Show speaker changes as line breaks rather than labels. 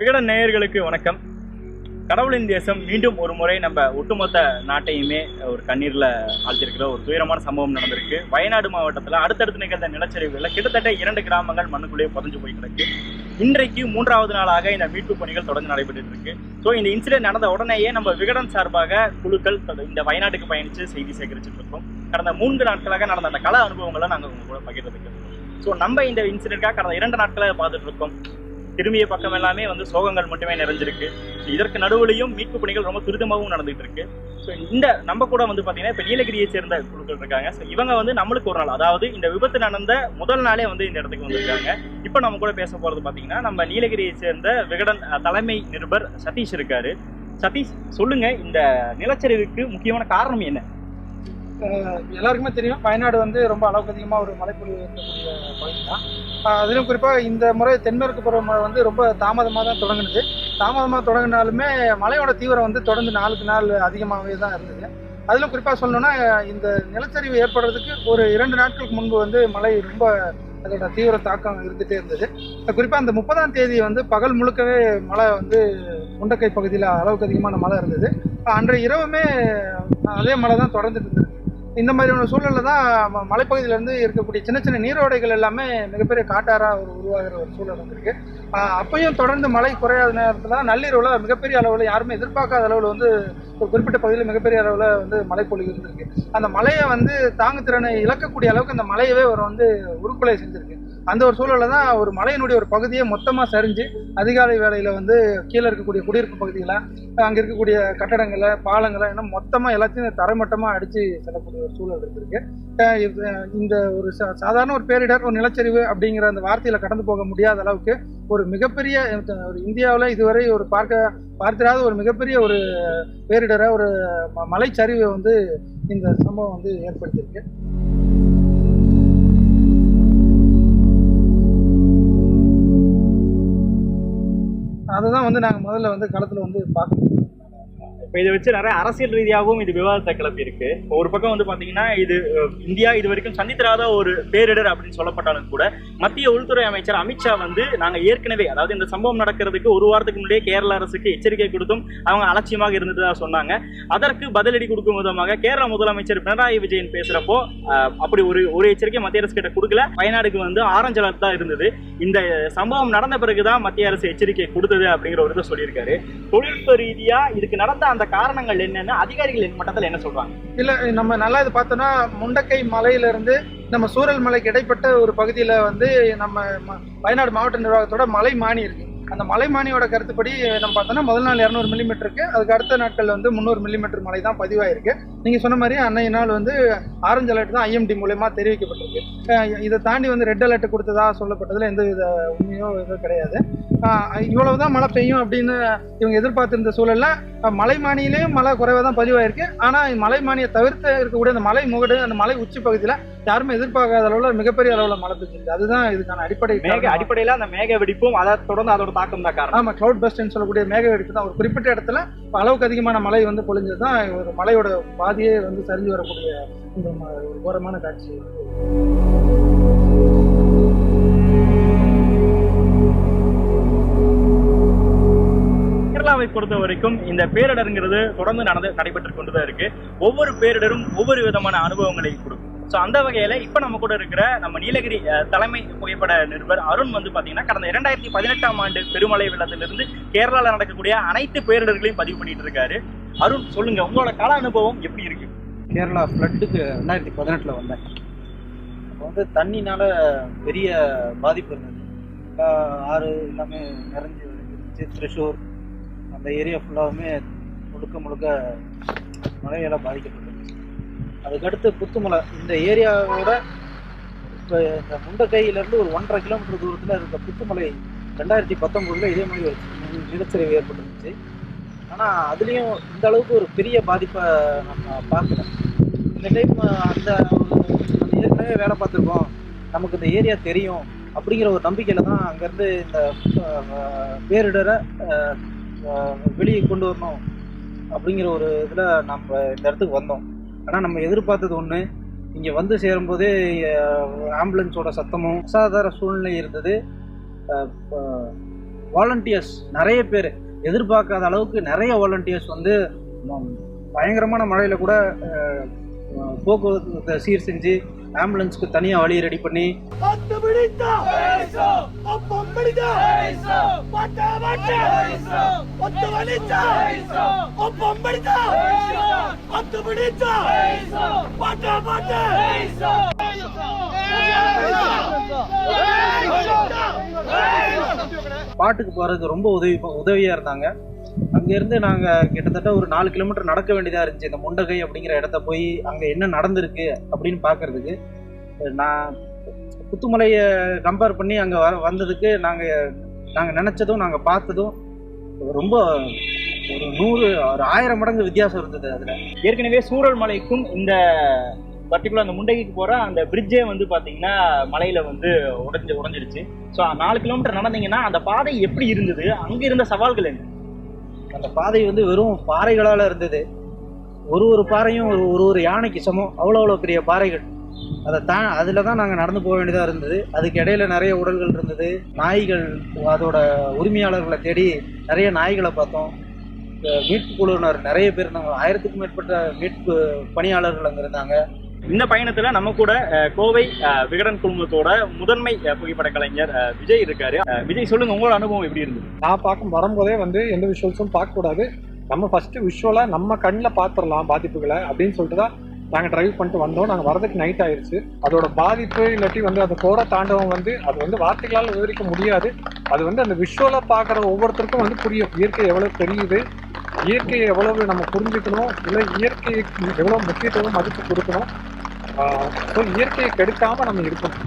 விகடன் நேயர்களுக்கு வணக்கம். கடவுளின் தேசம் மீண்டும் ஒரு முறை நம்ம ஒட்டுமொத்த நாட்டையுமே ஒரு கண்ணீரில் ஆழ்த்திருக்கிற ஒரு துயரமான சம்பவம் நடந்திருக்கு. வயநாடு மாவட்டத்தில் அடுத்தடுத்து நிகழ்ந்த நிலச்சரிவுகளில் கிட்டத்தட்ட இரண்டு கிராமங்கள் மண்ணுக்குள்ளே புதஞ்சு போய் கிடக்கு. இன்றைக்கு மூன்றாவது நாளாக இந்த மீட்பு பணிகள் தொடர்ந்து நடைபெற்று இருக்கு. ஸோ இந்த இன்சிடென்ட் நடந்த உடனேயே நம்ம விகடன் சார்பாக குழுக்கள் இந்த வயநாட்டுக்கு பயணிச்சு செய்தி சேகரிச்சுட்டு இருக்கோம். கடந்த மூன்று நாட்களாக நடந்த அந்த கல அனுபவங்களை நாங்கள் உங்க கூட பகிர்ந்துருக்கோம் ஸோ நம்ம இந்த இன்சிடென்ட்காக கடந்த இரண்டு நாட்களாக பார்த்துட்டு இருக்கோம். திரும்பிய பக்கம் எல்லாமே வந்து சோகங்கள் மட்டுமே நிறைஞ்சிருக்கு. இதற்கு நடுவுலையும் மீட்பு பணிகள் ரொம்ப துரிதமாகவும் நடந்துட்டு இருக்கு. ஸோ இந்த நம்ம கூட வந்து பார்த்தீங்கன்னா இப்போ நீலகிரியை சேர்ந்த குழுக்கள் இருக்காங்க. ஸோ இவங்க வந்து நம்மளுக்கு ஒரு நாள் அதாவது இந்த விபத்து நடந்த முதல் நாளே வந்து இந்த இடத்துக்கு வந்திருக்காங்க. இப்போ நம்ம கூட பேச போகிறது பார்த்தீங்கன்னா நம்ம நீலகிரியை சேர்ந்த விகடன் தலைமை நிருபர் சதீஷ் இருக்காரு. சதீஷ் சொல்லுங்க இந்த நிலச்சரிவுக்கு முக்கியமான காரணம் என்ன?
எல்லாருக்குமே தெரியும். வயநாடு வந்து ரொம்ப அளவுக்கு அதிகமாக ஒரு மழைப்பொழிவு இருக்கக்கூடிய பகுதி தான். அதிலும் குறிப்பாக இந்த முறை தென்மேற்கு பருவமழை வந்து ரொம்ப தாமதமாக தான் தொடங்கினது. தாமதமாக தொடங்கினாலுமே மழையோட தீவிரம் வந்து தொடர்ந்து நாளுக்கு நாள் அதிகமாகவே தான் இருந்தது. அதிலும் குறிப்பாக சொல்லணும்னா இந்த நிலச்சரிவு ஏற்படுறதுக்கு ஒரு இரண்டு நாட்களுக்கு முன்பு வந்து மழை ரொம்ப அதோட தீவிர தாக்கம் இருந்துகிட்டே இருந்தது. குறிப்பாக அந்த முப்பதாம் தேதி வந்து பகல் முழுக்கவே மழை வந்து முண்டக்கை பகுதியில் அளவுக்கு அதிகமான மழை இருந்தது. அன்றைய இரவுமே அதே மழை தான் தொடர்ந்துட்டு இருந்தது. இந்த மாதிரியான சூழலில் தான் ம- இருக்கக்கூடிய சின்ன சின்ன நீரோடைகள் எல்லாமே மிகப்பெரிய காட்டாராக ஒரு உருவாகிற ஒரு சூழல் வந்திருக்கு. அப்பையும் தொடர்ந்து மழை குறையாத நேரத்தில் நள்ளிரவில் மிகப்பெரிய அளவில் யாருமே எதிர்பார்க்காத அளவில் வந்து ஒரு குறிப்பிட்ட பகுதியில் மிகப்பெரிய அளவில் வந்து மழைப்பொழிவு இருந்திருக்கு. அந்த மலையை வந்து தாங்கு திறனை இழக்கக்கூடிய அளவுக்கு அந்த மலையவே ஒரு வந்து உருக்குலை செஞ்சுருக்கு. அந்த ஒரு சூழலில் தான் ஒரு மலையினுடைய ஒரு பகுதியை மொத்தமாக சரிஞ்சு அதிகாலை வேலையில் வந்து கீழே இருக்கக்கூடிய குடியிருப்பு பகுதிகளை அங்கே இருக்கக்கூடிய கட்டடங்களை பாலங்களை இன்னும் மொத்தமாக எல்லாத்தையும் தரைமட்டமாக அடித்து செல்லக்கூடிய ஒரு சூழல் இருந்திருக்கு. இது, இந்த ஒரு சா- சாதாரண ஒரு பேரிடர் ஒரு நிலச்சரிவு அப்படிங்கிற அந்த வார்த்தையில் கடந்து போக முடியாத அளவுக்கு ஒரு மிகப்பெரிய ஒரு இந்தியாவில் இதுவரை ஒரு பார்க்க பார்த்திராத ஒரு மிகப்பெரிய ஒரு பேரிடரை ஒரு ம- மலைச்சரிவை வந்து இந்த சம்பவம் வந்து ஏற்படுத்தியிருக்கு. அதுதான் வந்து நாங்கள் முதல்ல வந்து களத்தில் வந்து பார்க்கணும்.
இப்போ இதை வச்சு நிறைய அரசியல் ரீதியாகவும் இது விவாதத்தை கிளப்பி இருக்கு ஒரு பக்கம் வந்து பாத்தீங்கன்னா இது இந்தியா இது வரைக்கும் சந்தித்திராத ஒரு பேரிடர் அப்படின்னு சொல்லப்பட்டாலும் கூட மத்திய உள்துறை அமைச்சர் அமித்ஷா வந்து நாங்க ஏற்கனவே அதாவது இந்த சம்பவம் நடக்கிறதுக்கு ஒரு வாரத்துக்கு முன்னாடியே கேரள அரசுக்கு எச்சரிக்கை கொடுத்தும் அவங்க அலட்சியமாக இருந்ததா சொன்னாங்க. அதற்கு பதிலடி கொடுக்கும் விதமாக கேரள முதலமைச்சர் பினராயி விஜயன் பேசுறப்போ அப்படி ஒரு ஒரு எச்சரிக்கை மத்திய அரசு கிட்ட கொடுக்கல. வயநாடுக்கு வந்து ஆரஞ்சு அலர்ட் தான் இருந்தது. இந்த சம்பவம் நடந்த பிறகுதான் மத்திய அரசு எச்சரிக்கை கொடுத்தது அப்படிங்கிற ஒரு இதை சொல்லியிருக்காரு. தொழில்நுட்ப ரீதியா இதுக்கு நடந்த அந்த காரணங்கள் என்னன்னு அதிகாரிகள் என் மட்டத்தில் என்ன சொல்றாங்க?
இல்ல நம்ம நல்லா இது பார்த்தோம்னா முண்டக்கை மலையில இருந்து நம்ம சூரல் மலைக்கு இடைப்பட்ட ஒரு பகுதியில வந்து நம்ம வயநாடு மாவட்ட நிர்வாகத்தோட மலை மானி இருக்கு. அந்த மலைமானியோட கருத்துப்படி நம்ம பார்த்தோன்னா முதல் நாள் இரநூறு மில்லிமீட்டருக்கு அதுக்கு அடுத்த நாட்கள் வந்து முந்நூறு மில்லிமீட்டர் மழை தான் பதிவாயிருக்கு. நீங்க சொன்ன மாதிரி அன்னைய நாள் வந்து ஆரஞ்சு அலர்ட் தான் ஐஎம்டி மூலயமா தெரிவிக்கப்பட்டிருக்கு. இதை தாண்டி வந்து ரெட் அலர்ட் கொடுத்ததா சொல்லப்பட்டதுல எந்த வித உண்மையோ இதோ கிடையாது. இவ்வளவுதான் மழை பெய்யும் அப்படின்னு இவங்க எதிர்பார்த்திருந்த சூழல்ல மலைமானியிலேயும் மழை குறைவாக தான் பதிவாயிருக்கு. ஆனா மலைமானியை தவிர்த்து இருக்கக்கூடிய அந்த மலை முகடு அந்த மலை உச்சி பகுதியில் யாருமே எதிர்பார்க்காத அளவுல மிகப்பெரிய அளவுல மழை பெஞ்சிருக்கு. அதுதான் இதுக்கான அடிப்படை
மேக. அடிப்படையில அந்த மேக வெடிப்பும் அதை தொடர்ந்து அதோட தாக்கம் தான் காரணம்.
ஆமா கிளவுட் பஸ்ட்னு சொல்லக்கூடிய மேக வெடிப்பு தான். ஒரு குறிப்பிட்ட இடத்துல அளவுக்கு அதிகமான மழை வந்து பொழிஞ்சது தான் ஒரு மலையோட பாதியே வந்து சரிஞ்சு வரக்கூடிய இந்த ஒரு கோரமான காட்சி.
கேரளாவை பொறுத்த வரைக்கும் இந்த பேரிடருங்கிறது தொடர்ந்து நடந்து நடைபெற்று கொண்டுதான் இருக்கு. ஒவ்வொரு பேரிடரும் ஒவ்வொரு விதமான அனுபவங்களை கொடுக்கும். ஸோ அந்த வகையில் இப்போ நம்ம கூட இருக்கிற நம்ம நீலகிரி தலைமை புகைப்பட நிருபர் அருண் வந்து பார்த்தீங்கன்னா கடந்த இரண்டாயிரத்தி பதினெட்டாம் ஆண்டு பெருமலை வெள்ளத்திலிருந்து கேரளாவில் நடக்கக்கூடிய அனைத்து பேரிடர்களையும் பதிவு பண்ணிட்டு இருக்காரு. அருண் சொல்லுங்க உங்களோட கால அனுபவம் எப்படி இருக்கு?
கேரளா ஃப்ளட்டுக்கு ரெண்டாயிரத்தி பதினெட்டில் வந்தேன். அப்போ வந்து தண்ணினால பெரிய பாதிப்பு இருந்தது. எல்லா ஆறு எல்லாமே நிறைஞ்சு இருந்துச்சு த்ரிஷூர் அந்த ஏரியா ஃபுல்லாகவுமே முழுக்க முழுக்க மழையால் பாதிக்கப்பட்டது. அதுக்கடுத்து புத்துமலை. இந்த ஏரியாவோட இப்போ இந்த முண்டக்கையிலேருந்து ஒரு ஒன்றரை கிலோமீட்டர் தூரத்தில் இருந்த புத்துமலை ரெண்டாயிரத்தி பத்தொம்போதில் இதே மாதிரி ஒரு நிலச்சரிவு ஏற்பட்டுருந்துச்சு. ஆனால் அதுலேயும் இந்த அளவுக்கு ஒரு பெரிய பாதிப்பை நம்ம பார்க்கல. இந்த டைம் அந்த ஒரு ஏற்கனவே வேலை பார்த்துருக்கோம். நமக்கு இந்த ஏரியா தெரியும் அப்படிங்கிற ஒரு நம்பிக்கையில் தான் அங்கேருந்து இந்த பேரிடரை வெளியே கொண்டு வரணும் அப்படிங்கிற ஒரு இதில் நம்ம இந்த இடத்துக்கு வந்தோம். ஆனால் நம்ம எதிர்பார்த்தது ஒன்று இங்கே வந்து சேரும்போதே ஆம்புலன்ஸோட சத்தமும் அசாதார சூழ்நிலை இருந்தது. வாலண்டியர்ஸ் நிறைய பேர். எதிர்பார்க்காத அளவுக்கு நிறைய வாலண்டியர்ஸ் வந்து பயங்கரமான மழையில் கூட போக்குவரத்தை போக்குவரத்து சீர் செஞ்சு ஆம்புலன்ஸ்க்கு தனியாக வழி ரெடி பண்ணி பாட்டுக்கு போகிறதுக்கு ரொம்ப உதவி உதவியாக இருந்தாங்க. அங்கேருந்து நாங்கள் கிட்டத்தட்ட ஒரு நாலு கிலோமீட்டர் நடக்க வேண்டியதாக இருந்துச்சு. இந்த முண்டகை அப்படிங்கிற இடத்த போய் அங்கே என்ன நடந்திருக்கு அப்படின்னு பார்க்கறதுக்கு நான் புத்துமலையை கம்பேர் பண்ணி அங்கே வர வந்ததுக்கு நாங்கள் நாங்கள் நினச்சதும் நாங்கள் பார்த்ததும் ரொம்ப ஒரு நூறு ஒரு ஆயிரம் மடங்கு வித்தியாசம் இருந்தது அதில்.
ஏற்கனவே சூரல் மலைக்கும் இந்த பர்டிகுலர் அந்த முண்டகைக்கு போகிற அந்த பிரிட்ஜே வந்து பார்த்தீங்கன்னா மலையில் வந்து உடஞ்சி உடைஞ்சிருச்சு. ஸோ நாலு கிலோமீட்டர் நடந்தீங்கன்னா அந்த பாதை எப்படி இருந்தது? அங்கே இருந்த சவால்கள் என்ன?
அந்த பாதை வந்து வெறும் பாறைகளால் இருந்தது. ஒரு ஒரு பாறையும் ஒரு ஒரு ஒரு யானைக்கு சமம் அவ்வளோ அவ்வளோ பெரிய பாறைகள். அதை தா அதில் தான் நாங்கள் நடந்து போக வேண்டியதாக இருந்தது. அதுக்கு இடையில நிறைய உடல்கள் இருந்தது. நாய்கள் அதோட உரிமையாளர்களை தேடி நிறைய நாய்களை பார்த்தோம். மீட்பு குழுவினர் நிறைய பேர் இருந்தாங்க. ஆயிரத்துக்கும் மேற்பட்ட மீட்பு பணியாளர்கள் அங்கே இருந்தாங்க.
இந்த பயணத்துல நம்ம கூட கோவை விகடன் குழுமத்தோட முதன்மை புகைப்பட கலைஞர் விஜய் இருக்காரு. விஜய் சொல்லுங்க உங்களோட அனுபவம் எப்படி இருந்தது?
நான் பார்க்கும் வரும்போதே வந்து எந்த விஷுவல்ஸும் பார்க்கக்கூடாது. நம்ம ஃபர்ஸ்ட் விஷுவலா நம்ம கண்ணில் பாத்திரலாம் பாதிப்புகளை அப்படின்னு சொல்லிட்டு தான் நாங்கள் டிரைவ் பண்ணிட்டு வந்தோம். நாங்கள் வரதுக்கு நைட் ஆயிடுச்சு அதோட பாதிப்பு இல்லாட்டி வந்து அந்த கோர தாண்டவம் வந்து அது வந்து வார்த்தைகளால் விவரிக்க முடியாது. அது வந்து அந்த விஷுவலாக பார்க்குற ஒவ்வொருத்தருக்கும் வந்து புரியும் இயற்கை எவ்வளோ தெரியுது இயற்கையை எவ்வளவு நம்ம புரிஞ்சுக்கணும் இல்லை இயற்கைக்கு எவ்வளோ முக்கியத்துவம் மதிப்பு கொடுக்கணும். இயற்கையை கெடுக்காம நம்ம இருக்கணும்.